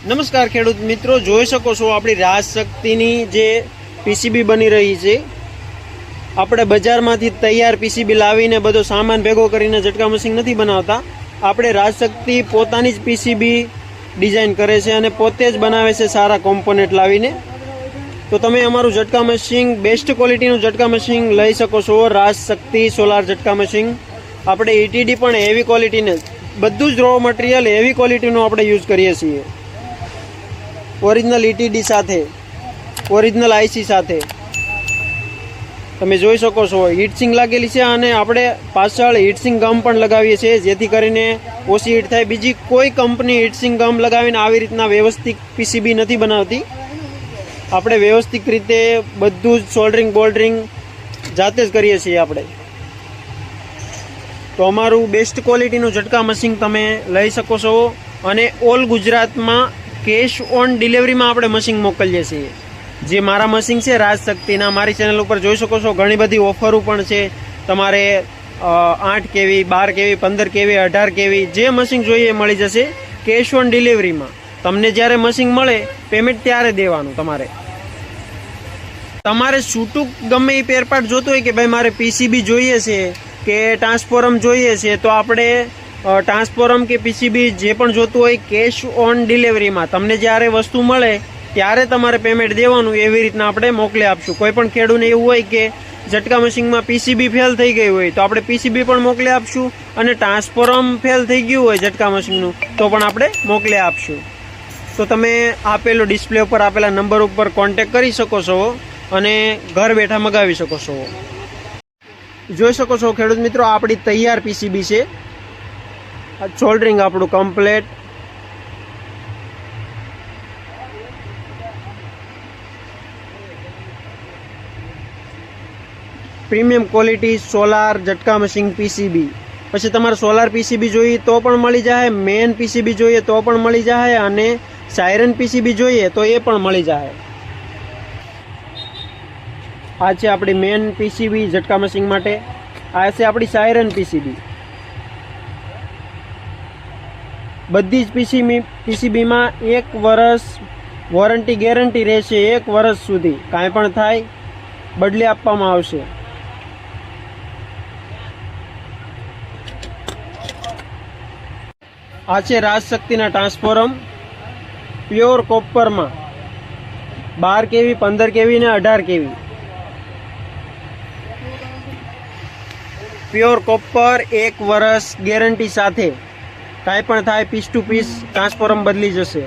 નમસ્કાર ખેડૂત મિત્રો, જોઈ શકો છો આપણી રાજશક્તિની જે પીસીબી બની રહી છે. આપણે બજારમાંથી તૈયાર પીસીબી લાવીને બધો સામાન ભેગો કરીને ઝટકા મશીન નથી બનાવતા. આપણે રાજશક્તિ પોતાની જ પીસીબી ડિઝાઇન કરે છે અને પોતે જ બનાવે છે સારા કોમ્પોનેન્ટ લાવીને. તો તમે અમારું ઝટકા મશીન બેસ્ટ ક્વોલિટીનું ઝટકા મશીન લઈ શકો છો રાજશક્તિ સોલાર ઝટકા મશીન. આપણે ઈટીડી પણ હેવી ક્વોલિટીને બધું જ રો મટીરિયલ હેવી ક્વોલિટીનું આપણે યુઝ કરીએ છીએ. ઓરિજિનલ ઈટીડી સાથે, ઓરિજિનલ આઈસી સાથે. તમે જોઈ શકો છો હીટસિંગ લાગેલી છે અને આપણે પાછળ હીટસિંગ ગમ પણ લગાવીએ છીએ, જેથી કરીને ઓછી હીટ થાય. બીજી કોઈ કંપની હીટસિંગ ગમ લગાવીને આવી રીતના વ્યવસ્થિત પીસીબી નથી બનાવતી. આપણે વ્યવસ્થિત રીતે બધું જ સોલ્ડરિંગ બોલ્ડરિંગ જાતે જ કરીએ છીએ આપણે. તો અમારું બેસ્ટ ક્વોલિટીનું ઝટકા મશીન તમે લઈ શકો છો. અને ઓલ ગુજરાતમાં કેશ ઓન ડિલિવરીમાં આપણે મશીન મોકલીએ છીએ. જે મારા મશીન છે રાજશક્તિના મારી ચેનલ ઉપર જોઈ શકો છો, ઘણી બધી ઓફરો પણ છે. તમારે આઠ કેવી, બાર કેવી, પંદર કેવી, અઢાર કેવી, જે મશીન જોઈએ મળી જશે કેશ ઓન ડિલિવરીમાં. તમને જ્યારે મશીન મળે, પેમેન્ટ ત્યારે દેવાનું તમારે. તમારે છૂટું ગમે એ પેરપાટ જોતો હોય કે ભાઈ મારે પીસીબી જોઈએ છે, કે ટ્રાન્સફોરમ જોઈએ છે, તો આપણે ટ્રાન્સફોરમ કે પીસીબી જે પણ જોતું હોય કેશ ઓન ડિલિવરીમાં તમને જ્યારે વસ્તુ મળે, ત્યારે તમારે પેમેન્ટ દેવાનું, એવી રીતના આપણે મોકલી આપશું. કોઈ પણ ખેડૂને એવું હોય કે ઝટકા મશીનમાં પીસીબી ફેલ થઈ ગઈ હોય, તો આપણે પીસીબી પણ મોકલી આપશું અને ટ્રાન્સફોર્મ ફેલ થઈ ગયું હોય ઝટકા મશીનનું, તો પણ આપણે મોકલી આપશું. તો તમે આપેલો ડિસ્પ્લે ઉપર આપેલા નંબર ઉપર કોન્ટેક કરી શકો છો અને ઘર બેઠા મગાવી શકો છો. જોઈ શકો છો ખેડૂત મિત્રો, આપણી તૈયાર પીસીબી છે. સોલ્ડરિંગ આપણું કમ્પ્લેટ પ્રીમિયમ ક્વોલિટી સોલાર ઝટકા મશીન પીસીબી પછી તમારે સોલાર પીસીબી જોઈએ તો પણ મળી જાય મેન પીસીબી જોઈએ તો પણ મળી જાય અને સાયરન પીસીબી જોઈએ તો એ પણ મળી જાય આ છે આપણી મેન પીસીબી ઝટકા મશીન માટે. આ છે આપણી સાયરન પીસીબી બધી જ પીસીબી પીસીબીમાં એક વર્ષ વોરંટી ગેરંટી રહેશે એક વર્ષ સુધી. કાંઈ પણ થાય, બદલી આપવામાં આવશે. આ છે રાજશક્તિના ટ્રાન્સફોરમ. પ્યોર કોપરમાં. બાર કેવી, પંદર કેવી ને અઢાર કેવી. પ્યોર કોપર એક વર્ષ ગેરંટી સાથે. કાંઈ પણ થાય પીસ ટુ પીસ ટ્રાન્સફોર્મ બદલી જશે.